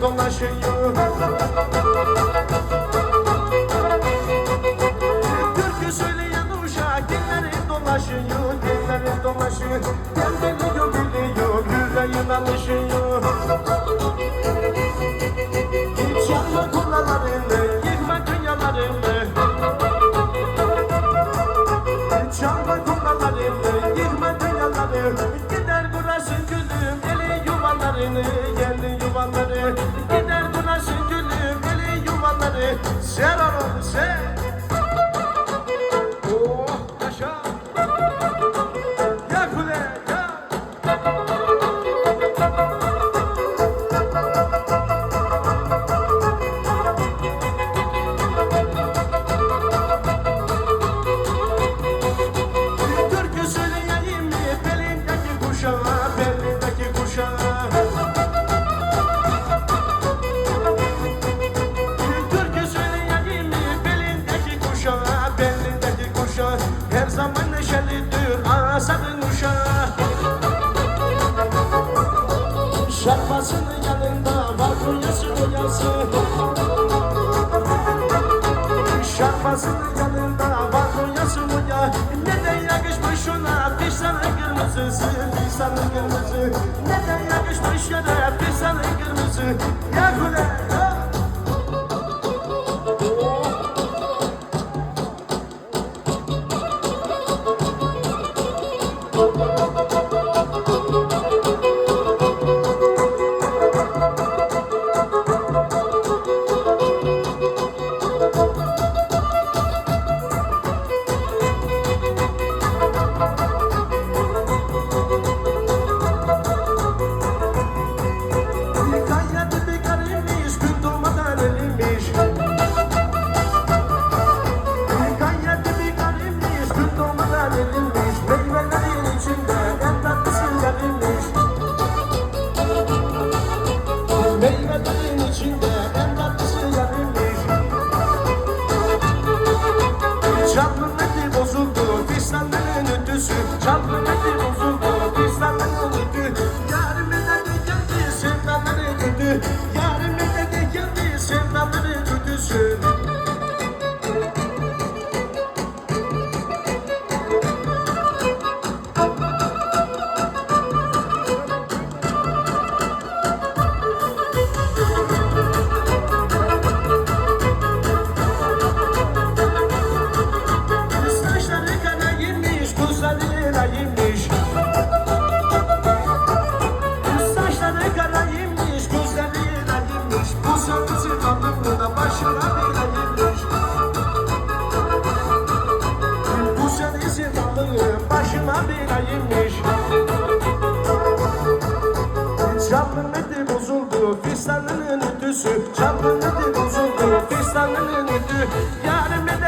dolaşıyor Türkü söyleyen uşak dilleri dolaşıyor Dilleri dolaşıyor. Gel biliyor biliyor yüreğin alışıyor. Hiç yanma kulalarını yıkma kınyalarını Çalma kulalarını yıkma kınyalarını Gider burası güzel yuvalarını Yerli yuvaları Gider güneşin gülü Gülü yuvaları Serar oldu sen sabın uşağı Şarpasının yanında balkonyasını yansın Şarpasının yanında balkonyasını ya Neden yakışmış ona pisanın kırmızısı Pisanın kırmızı. Neden yakışmış ya da kırmızı? Ya kule yeah. Çaplınlıdı bozuldu fistanının ütüsü. Çaplınlıdı bozuldu fistanının ütü. Yarın ne de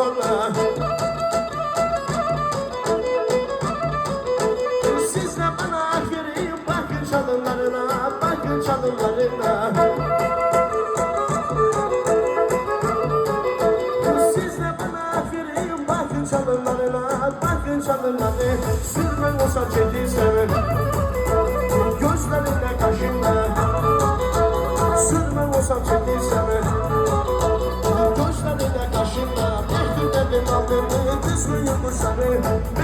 Siz de bana verin bakın çalımlarına Bakın çalımlarına Siz de bana verin bakın çalımlarına Bakın çalımlarına Sürmen olsa kedi sever. Gözlerim thank you.